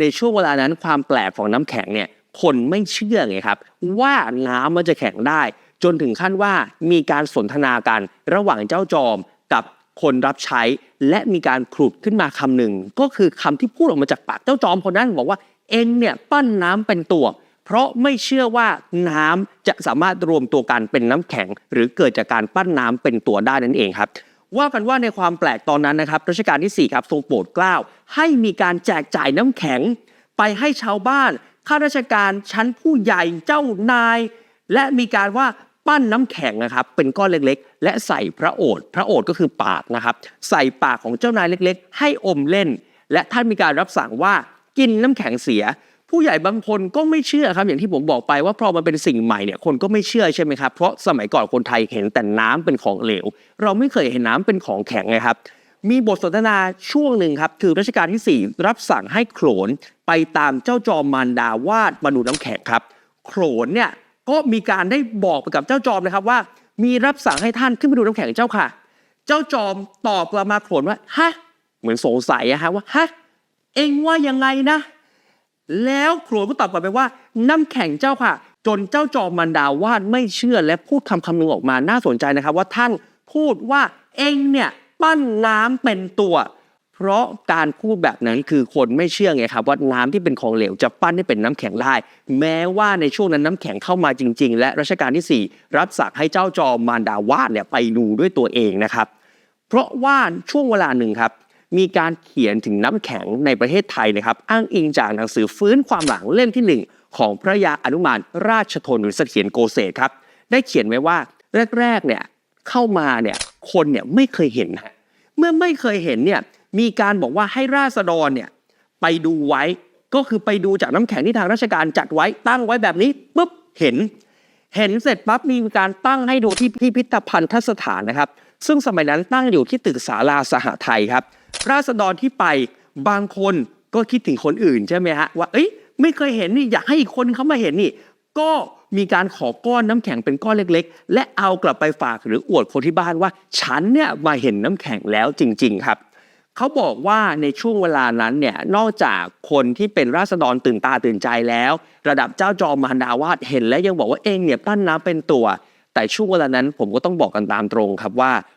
ในช่วงเวลานั้นความแปลกของน้ำแข็งเนี่ยคนไม่เชื่อไงครับ ว่าน้ำมันจะแข็งได้ จนถึงขั้นว่ามีการสนทนากันระหว่างเจ้าจอมกับคนรับใช้ และมีการขลุดขึ้นมาคำหนึ่งก็คือคำที่พูดออกมาจากปากเจ้าจอมคนนั้นบอกว่าเองเนี่ยปั้นน้ำเป็นตัว เพราะไม่เชื่อว่าน้ำจะสามารถรวมตัวกันเป็นน้ำแข็ง หรือเกิดจากการปั้นน้ำเป็นตัวได้นั่นเองครับ ว่ากันว่าในความแปลกตอนนั้นนะครับรัชกาลที่4ครับทรงโปรดเกล้าให้มีการแจกจ่ายน้ำแข็ง ไปให้ชาวบ้านข้าราชการชั้นผู้ใหญ่เจ้านาย และมีการว่าปั้นน้ำแข็งนะครับ เป็นก้อนเล็กๆ และใส่พระโอษฐ์พระโอษฐ์ก็คือปากนะครับ ใส่ปากของเจ้านายเล็กๆ ให้อมเล่น และท่านมีการรับสั่งว่ากินน้ำแข็งเสีย ผู้ใหญ่บางคนก็ไม่เชื่อครับอย่างที่ผมบอกไปว่าพอมันเป็นสิ่งใหม่เนี่ยคนก็ไม่เชื่อใช่ไหมครับเพราะสมัยก่อนคนไทยเห็นแต่น้ำเป็นของเหลว เราไม่เคยเห็นน้ำเป็นของแข็งไงครับ มีบทสนทนาช่วงหนึ่งครับคือรัชกาลที่ 4 รับสั่งให้โขนไปตามเจ้าจอมมารดาวาดมาดูน้ำแข็งครับโขนเนี่ยก็มีการได้บอกไปกับเจ้าจอมนะครับว่า มีรับสั่งให้ท่านขึ้นไปดูน้ำแข็งเจ้าค่ะ เจ้าจอมตอบกลับมาโขนว่าฮะเหมือนสงสัยอะฮะว่าฮะเอ็งว่ายังไงนะ แล้วโขนก็ตอบกลับไปว่า น้ำแข็งเจ้าค่ะ จนเจ้าจอมมันดาวาดไม่เชื่อและพูดคำคำหนึงออกมาน่าสนใจนะครับ ว่าท่านพูดว่าเองเนี่ยปั้นน้ำเป็นตัว เพราะการพูดแบบนั้นคือคนไม่เชื่อไงครับว่าน้ำที่เป็นของเหลวจะปั้นให้เป็นน้ำแข็งได้ แม้ว่าในช่วงนั้นน้ำแข็งเข้ามาจริง ๆ และรัชกาลที่ 4 รับสั่งให้เจ้าจอมมารดาวาดเนี่ยไปดูด้วยตัวเองนะครับ เพราะว่าช่วงเวลาหนึ่งครับ มีการเขียนถึงน้ำแข็งในประเทศไทยนะครับ อ้างอิงจากหนังสือฟื้นความหลังเล่มที่หนึ่งของพระยาอนุมานราชทนหรือเสถียรโกเศสครับ ได้เขียนไว้ว่าแรกๆเนี่ยเข้ามาเนี่ยคนเนี่ยไม่เคยเห็นฮะเมื่อไม่เคยเห็นเนี่ยมีการบอกว่าให้ราษฎรเนี่ยไปดูไว้ก็คือไปดูจากน้ำแข็งที่ทางราชการจัดไว้ตั้งไว้แบบนี้ปุ๊บเห็น เห็นเสร็จปั๊บมีการตั้งให้ดูที่พิพิธภัณฑสถานนะครับ ซึ่งสมัยนั้นตั้งอยู่ที่ตึกศาลาสหไทยครับ ราษฎรที่ไปบางคนก็คิดถึงคนอื่นใช่ไหมฮะว่าเอ้ยไม่เคยเห็นนี่อยากให้คนเขามาเห็นนี่ ก็มีการขอก้อนน้ำแข็งเป็นก้อนเล็ก ๆ และเอากลับไปฝากหรืออวดคนที่บ้านว่า ฉันเนี่ยมาเห็นน้ำแข็งแล้วจริง ๆ ครับเขาบอกว่าในช่วงเวลานั้นเนี่ยนอกจากคนที่เป็นราษฎรตื่นตาตื่นใจแล้ว ระดับเจ้าจอมมารดาวาดเห็นแล้วยังบอกว่าเองเนี่ยปั้นน้ำเป็นตัว แต่ช่วงเวลานั้นผมก็ต้องบอกกันตามตรงครับว่า